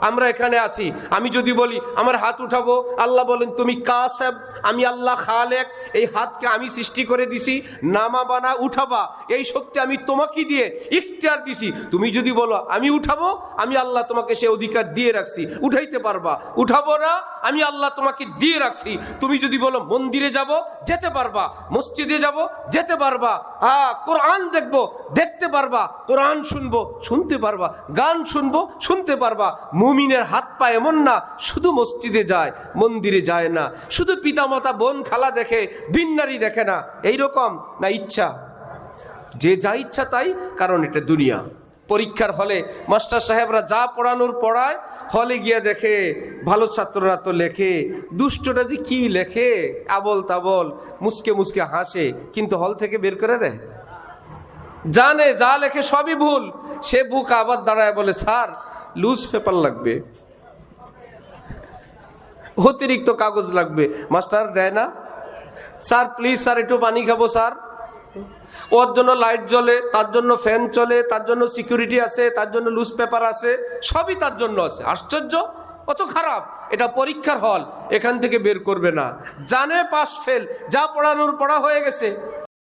আমরা এখানে আছি। আমি যদি বলি, আমার হাত উঠাবো? আল্লাহ বলেন, তুমি কাসেব, আমি আল্লাহ খালেক। এই হাতকে আমি সৃষ্টি করে দিছি, নামা বানা উঠাবা, এই শক্তি আমি তোমাকে দিয়ে ইখতিয়ার দিছি। তুমি যদি বলো, আমি উঠাবো, আমি আল্লাহ তোমাকে সে অধিকার দিয়ে রাখছি। উঠাইতে পারবা। উঠাবো না, আমি আল্লাহ তোমাকে দিয়ে রাখছি। তুমি যদি বলো, মন্দিরে যাব, যেতে পারবা। মসজিদে যাব, যেতে পারবা। হ্যাঁ কোরআন দেখব, দেখতে পারবা। কোরআন শুনব, শুনতে পারবা। গান শুনব, শুনতে পারবা। মুমিনের হাত পা এমন না, শুধু মসজিদে যায়, মন্দিরে যায় না। শুধু পিতামাতা বোন খালা দেখে বিন্নারি দেখে না এই রকম না ইচ্ছা? যে যা ইচ্ছা তাই, কারণ এটা দুনিয়া। পরীক্ষার হলে মাস্টার সাহেবরা যা পড়ানোর পড়ায়, হলে গিয়ে দেখে, ভালো ছাত্ররা তো লেখে, দুষ্টটা যে কি লেখে, আবল তাবল মুসকে মুসকে হাসে, কিন্তু হল থেকে বের করে দেয়। জানে, যা লেখে সবই ভুল, সে বুক আবার দাঁড়ায় বলে, স্যার লুজ পেপার লাগবে। অতিরিক্ত কাগজ লাগবে। মাস্টার দেয় না স্যার প্লিজ স্যার, একটু পানি খাব, স্যার। ওর জন্য লাইট জ্বলে, তার জন্য ফ্যান চলে, তার জন্য সিকিউরিটি আছে, তার জন্য লুজ পেপার আছে, সবই তার জন্য আছে। আশ্চর্য? অত খারাপ। এটা পরীক্ষার হল এখান থেকে বের করবে না। জানে পাশ ফেল যা পড়ানোর, পড়া হয়ে গেছে।